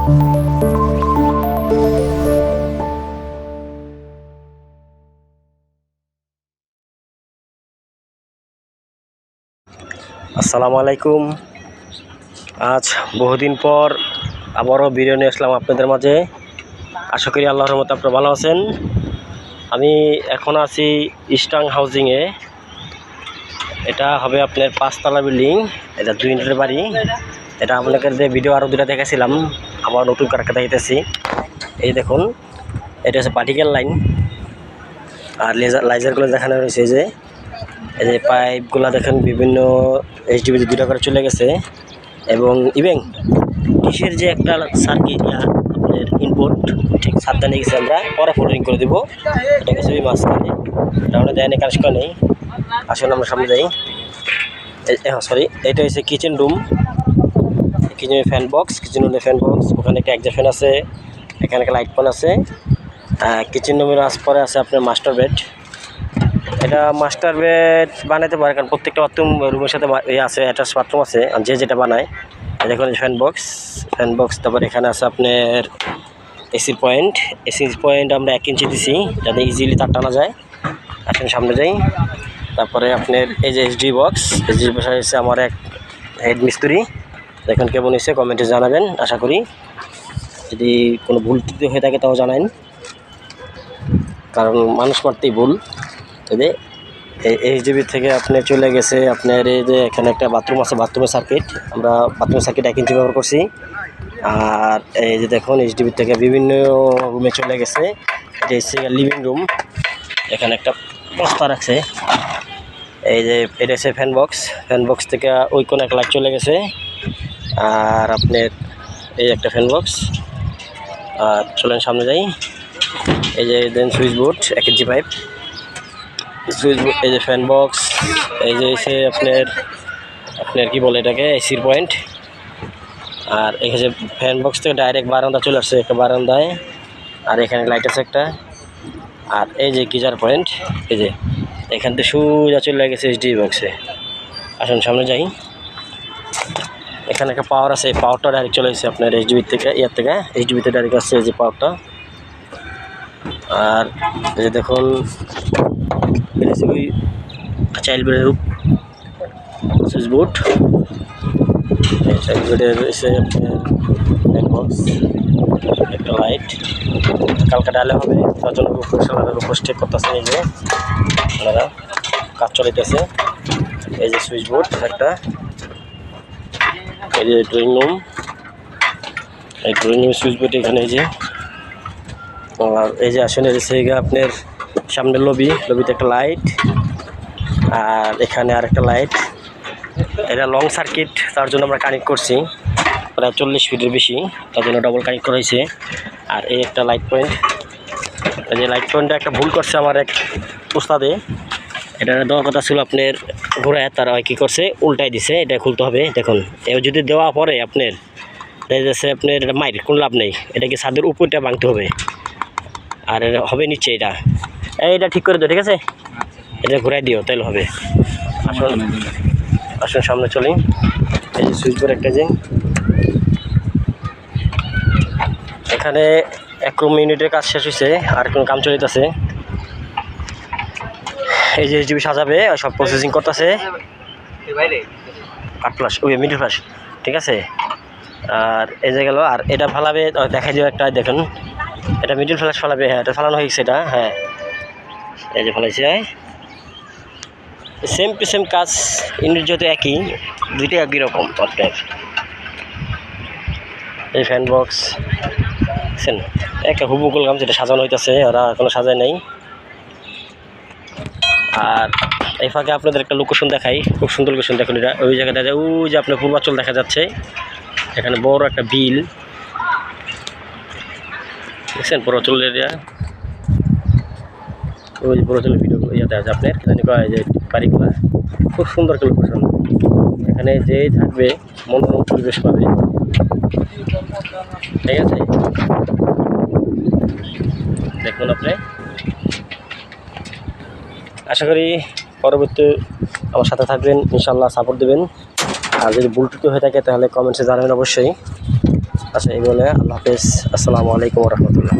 আসসালামু আলাইকুম। আজ বহুদিন পর আবারও নিয়ে আসলাম আপনাদের মাঝে। আশা করি আল্লাহর মতো আপনারা ভালো আছেন। আমি এখন আছি ইস্টাং হাউজিংয়ে। এটা হবে আপনার পাঁচতলা বিল্ডিং, এটা দুই ইন্টারের বাড়ি। এটা আপনাকে যে ভিডিও আরও দুটা দেখেছিলাম আবার নতুন কারকে দেখাইতেছি এই দেখুন, এটা হচ্ছে পার্টিকেল লাইন আর লেজার লাইজারগুলো দেখানো রয়েছে যে, এই যে পাইপগুলো দেখেন বিভিন্ন এইচ এইচডিবিতে দুটা করে চলে গেছে। এবং ইভেন কিসের যে একটা সার্কিট আপনার ইনপুট ঠিক সাবধানে গেছে আমরা, পরে ফোল্ডিং করে দেবো। এটা ওই মাঝখানে, এটা আমরা দেয়নি কাজ করে নেই। আসলে আমরা সামনে যাই। সরি এটা হচ্ছে কিচেন রুম কিচেনের ফ্যান বক্স কিচেন রুমের ফ্যান বক্স ওখানে একটা একজা ফ্যান আছে, এখানে একটা লাইট ফ্যান আছে কিচেন রুমের আস পরে আছে আপনার মাস্টার বেড এটা মাস্টার বেড বানাইতে পারে, কারণ প্রত্যেকটা বাথরুম রুমের সাথে আছে অ্যাটাচ বাথরুম আছে, আর যে যেটা বানায় দেখুন ফ্যান বক্স ফ্যান বক্স তারপর এখানে আছে আপনার এসির পয়েন্ট এসির পয়েন্ট আমরা এক ইঞ্চি দিছি, যাতে ইজিলি তার টানা যায় আসেন সামনে যাই তারপরে আপনার এই যে এইচডি বক্স এইচডি বক্স হচ্ছে আমার এক হেড মিস্ত্রি দেখুন কেমন হয়েছে, কমেন্টে জানাবেন, আশা করি। যদি কোনো ভুল ত্রুটি হয়ে থাকে তাও জানান কারণ মানুষ মারতেই ভুল। তবে এই এইচডিবি থেকে আপনি চলে গেছে, আপনার এই যে এখানে একটা বাথরুম আছে বাথরুমের সার্কিট আমরা বাথরুমের সার্কিট এক ইঞ্চি ব্যবহার করছি। আর এই যে দেখুন এইচডিবি থেকে বিভিন্ন রুমে চলে গেছে। এটা হচ্ছে লিভিং রুম এখানে একটা বস্তা রাখছে এই যে, এটা হচ্ছে ফ্যান বক্স ফ্যান বক্স থেকে ওই কোনো এক লাইট চলে গেছে। আর আপনার এই একটা ফ্যান বক্স আর চলেন সামনে যাই। এই যে দেন সুইচ বোর্ড এক ইঞ্চি পাইপ সুইচ বোর্ড এই যে ফ্যান বক্স এই যে এসে আপনার আপনার কি বলে এটাকে এসির পয়েন্ট আর এখানে ফ্যান বক্স থেকে ডাইরেক্ট বারান্দা চলে আসছে, একটা বারান্দায়। আর এখানে লাইট আছে একটা। আর এই যে গিজার পয়েন্ট এই যে এখান থেকে সোজা চলে গেছে এইচডি বক্সে আসুন সামনে যাই। এখানে একটা পাওয়ার আছে, এই পাওয়ারটা ডাইরেক্ট চলে এসেছে আপনার এইচডিবির থেকে, ইয়ার থেকে এইচডিবিতে ডাইরেক্ট আসছে এই যে পাওয়ারটা আর এই যে দেখুন ওই চাইল্ড বেডের সুইচ বোর্ড চাইল্ড বেডের আপনার একটা লাইট কালকে ডালে হবে তার জন্য উপর চেক করতেছেন এই যে, আপনারা, কাজ চলাইতেছে এই যে সুইচ বোর্ড একটা। এই যে ড্রয়িং রুম এই ড্রয়িং রুম সুইচ বোর্ড এখানে এই যে। আর এই যে আসলে এসে আপনার সামনে লবি লবিতে একটা লাইট আর এখানে আর একটা লাইট এটা লং সার্কিট তার জন্য আমরা কানেক্ট করছি। প্রায় চল্লিশ ফিটের বেশি, তার জন্য ডবল কানেক্ট করা হয়েছে। আর এই একটা লাইট পয়েন্ট এই যে লাইট পয়েন্টটা একটা ভুল করছে আমার এক উস্তাদে। এটা দেওয়ার কথা ছিল আপনার ঘুরায়, তারা কী করছে, উল্টাই দিছে, এটা খুলতে হবে, দেখুন। যদি দেওয়া পরে আপনার আপনার এটা মাইর, কোনো লাভ নেই। এটাকে ছাদের উপরটা ভাঙতে হবে? আর হবে নিচ্ছে এটা। এই, এটা ঠিক করে দিও, ঠিক আছে? এটা ঘুরাই দিও, তাহলে হবে। আসুন আসুন, সামনে চলি। এই যে সুইচ বোর্ড একটা যে। এখানে এক রুম ইউনিটের কাজ শেষ হয়েছে আর কোনো কাম চলিতেছে। এই যে জিবি সাজাবে, সব প্রসেসিং করতেছে। আট প্লাস ওই মিডিল প্লাস ঠিক আছে? আর এই যে গেল, আর এটা ফালাবে দেখাই দিও একটা, দেখুন। এটা মিডিল ফ্ল্যাশ ফালাবে হ্যাঁ এটা ফালানো হয়েছে এটা হ্যাঁ। এই যে ফালাইছে সেম টু সেম কাজ ইউনিট যেহেতু একই দুইটাই একই রকম আপনার এই ফ্যান বক্স একটা হুবু করলাম যেটা সাজানো হইতেছে, ওরা এখনও সাজায় নাই। আর এই ফাঁকে আপনাদের একটা লোকেশন দেখাই। খুব সুন্দর লোকেশন দেখুন এটা। ওই জায়গায় দেখা যায় ওই যে আপনার পূর্বাচল দেখা যাচ্ছে, এখানে বড় একটা বিল। দেখছেন পূর্বাচল এরিয়া ওই যে পূর্বাচলের ভিডিওগুলো ইয়াতে আছে আপনার। যে বাড়িগুলা। খুব সুন্দর একটা লোকেশন এখানে যেই থাকবে, মনোরম পরিবেশ পাবে। ঠিক আছে? দেখুন আপনি। আশা করি পরবর্তী আমার সাথে থাকবেন ইনশাল্লাহ সাপোর্ট দেবেন। আর যদি ভুল ত্রুটি হয়ে থাকে, তাহলে কমেন্টসে জানাবেন অবশ্যই। আচ্ছা এই বলে আল্লাহ হাফেজ। আসসালামু আলাইকুম রহমতুল্লাহ।